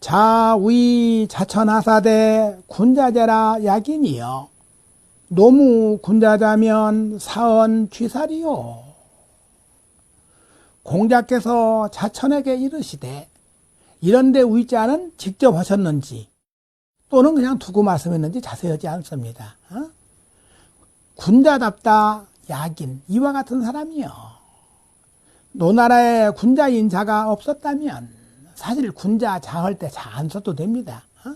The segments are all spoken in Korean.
자위 자천하사대 군자제라 약인이여 노무 군자자면 사언 취살이요 공자께서 자천에게 이르시되 이런데 위자는 직접 하셨는지 또는 그냥 두고 말씀했는지 자세히 하지 않습니다. 어? 군자답다 약인 이와 같은 사람이요. 노나라에 군자인 자가 없었다면 사실 군자 자할 때자안 써도 됩니다. 어?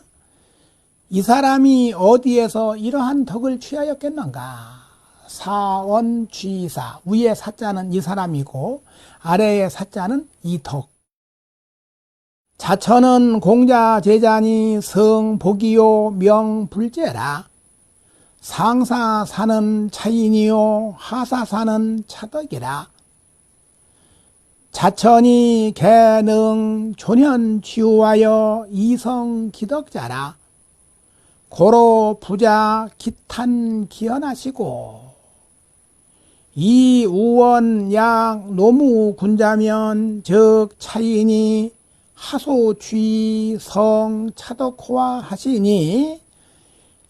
이 사람이 어디에서 이러한 덕을 취하였겠는가? 사원 취사 위에 사자는 이 사람이고 아래의 사자는 이 덕. 자천은 공자 제자니 성 복이요 명 불제라. 상사 사는 차인이요 하사 사는 차덕이라. 자천이 개능 조년 치유하여 이성 기덕자라. 고로 부자 기탄 기현하시고 이 우원 양 노무 군자면 즉 차인이 하소 취 성 차덕호와 하시니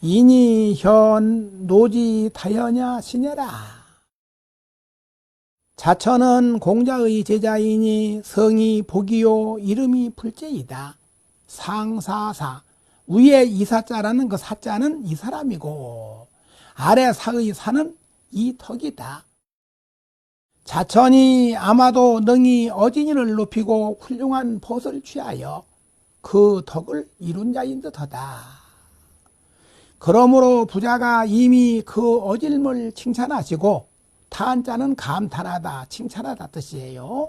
이니 현 노지 타현야 시내라 자천은 공자의 제자이니 성이 복이요 이름이 불제이다. 상사사. 위에 이사자라는 그 사자는 이 사람이고 아래 사의 사는 이 덕이다. 자천이 아마도 능히 어진이를 높이고 훌륭한 벗을 취하여 그 덕을 이룬 자인 듯하다. 그러므로 부자가 이미 그 어질을 칭찬하시고 탄자는 감탄하다, 칭찬하다 뜻이에요.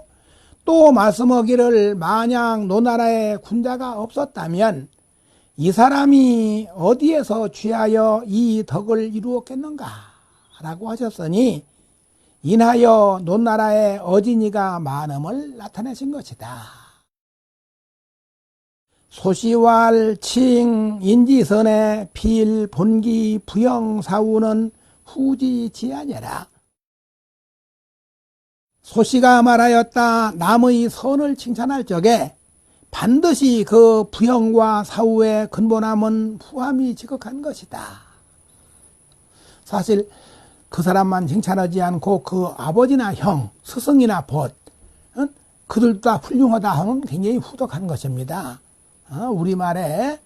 또 말씀하기를 만약 노나라에 군자가 없었다면 이 사람이 어디에서 취하여 이 덕을 이루었겠는가? 라고 하셨으니 인하여 논나라의 어진이가 많음을 나타내신 것이다. 소시왈 칭 인지선의 필 본기 부영 사우는 후지지아니라. 소시가 말하였다. 남의 선을 칭찬할 적에 반드시 그 부영과 사후의 근본함은 후함이 지극한 것이다. 사실 그 사람만 칭찬하지 않고 그 아버지나 형, 스승이나 벗, 어? 그들도 다 훌륭하다 하면 굉장히 후덕한 것입니다. 어? 우리말에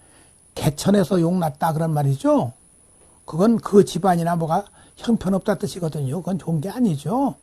개천에서 용났다 그런 말이죠. 그건 그 집안이나 뭐가 형편없다 뜻이거든요. 그건 좋은 게 아니죠.